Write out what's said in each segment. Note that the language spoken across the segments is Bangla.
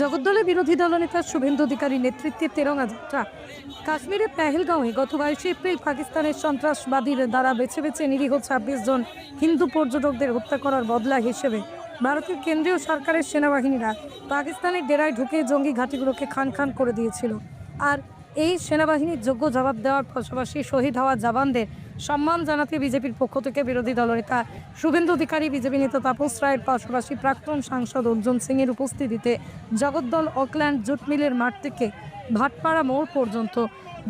জগদ্দলের বিরোধী দলনেতা শুভেন্দু অধিকারীর নেতৃত্বে তেরঙ্গা যাত্রা। কাশ্মীরে পেহেলগাঁওয়ে গত বাইশে এপ্রিল পাকিস্তানের সন্ত্রাসবাদীর দ্বারা বেছে বেছে নিরীহ ছাব্বিশ জন হিন্দু পর্যটকদের হত্যা করার বদলা হিসেবে ভারতের কেন্দ্রীয় সরকারের সেনাবাহিনীরা পাকিস্তানের ডেরায় ঢুকে জঙ্গি ঘাঁটিগুলোকে খান খান করে দিয়েছিল। আর এই সেনাবাহিনীর যোগ্য জবাব দেওয়ার পাশাপাশি শহীদ হওয়া জওয়ানদের সম্মান জানাতে বিজেপির পক্ষ থেকে বিরোধী দলনেতা শুভেন্দু অধিকারী, বিজেপি নেতা তাপস রায়ের পাশাপাশি প্রাক্তন সাংসদ অর্জুন সিংয়ের উপস্থিতিতে জগদ্দল অকল্যান্ড জুট মিলের মাঠ থেকে ভাটপাড়া মোড় পর্যন্ত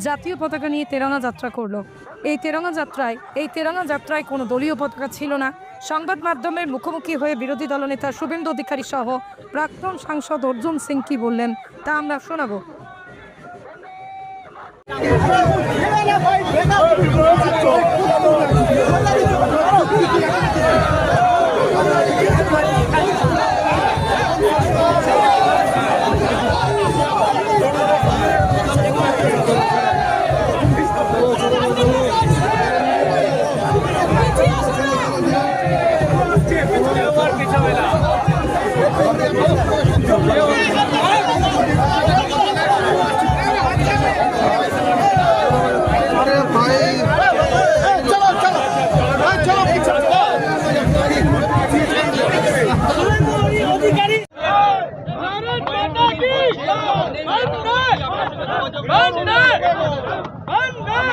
জাতীয় পতাকা নিয়ে তেরঙ্গা যাত্রা করল। এই তেরঙ্গা যাত্রায়, এই তেরঙ্গা যাত্রায় কোনো দলীয় পতাকা ছিল না। সংবাদ মাধ্যমের মুখোমুখি হয়ে বিরোধী দলনেতা শুভেন্দু অধিকারী সহ প্রাক্তন সাংসদ অর্জুন সিং কি বললেন তা আমরা শোনাবো। 내가 나 빨리 내가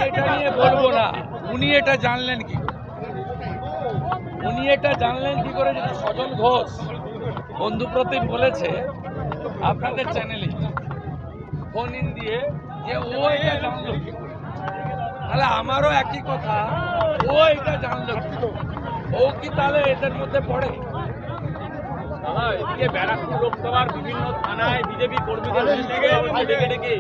এটা নিয়ে বলব না। উনি এটা জানলেন কি উনি এটা জানলেন কি করে যেটা সজল ঘোষ বন্ধু প্রতিম বলেছে আপনাদের চ্যানেলে ফোন ইন দিয়ে যে ও এটা জানলো কি তাহলে আমারও একই কথা ও এটা জানলো ও কি তাহলে এদের মধ্যে পড়ে? দাদা এদিকে ব্যারাকপুর লোকসভার বিভিন্ন থানায় বিজেপি কর্মীদের ডেকে ডেকে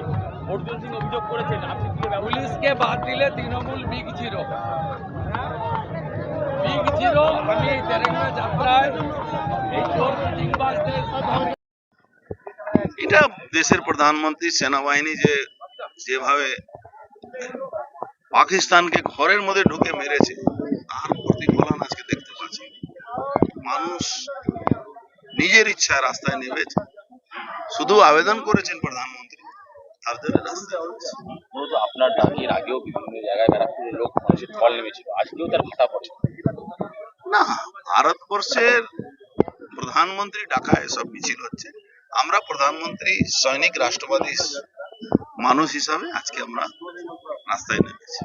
অর্জুন সিং অভিযোগ করেছেন। আপনি কি পুলিশকে বাদ দিলে Trinamool big zero. Big zero আমি তেলেঙ্গানা যাত্রায় এই চোর এটা দেশের প্রধানমন্ত্রী সেনাবাহিনী যে যেভাবে পাকিস্তানকে ঘরের মধ্যে ঢুকে মেরেছে তার প্রতিফলন আজকে দেখতে পাচ্ছি। মানুষ নিজের ইচ্ছায় রাস্তায় নেমেছে। শুধু আবেদন করেছেন প্রধানমন্ত্রী। রাস্তা মূলত আপনার ডাকের আগেও বিভিন্ন জায়গায় ব্যারাকপুরের লোক মানুষের ঢল নেমেছিল। আজকেও তার ভাতা পড়ছে। না, ভারতবর্ষের প্রধানমন্ত্রী ডাকা এসব মিছিল হচ্ছে। আমরা প্রধানমন্ত্রী, সৈনিক রাষ্ট্রবাদী মানুষ হিসাবে আজকে আমরা রাস্তায় নেমেছি।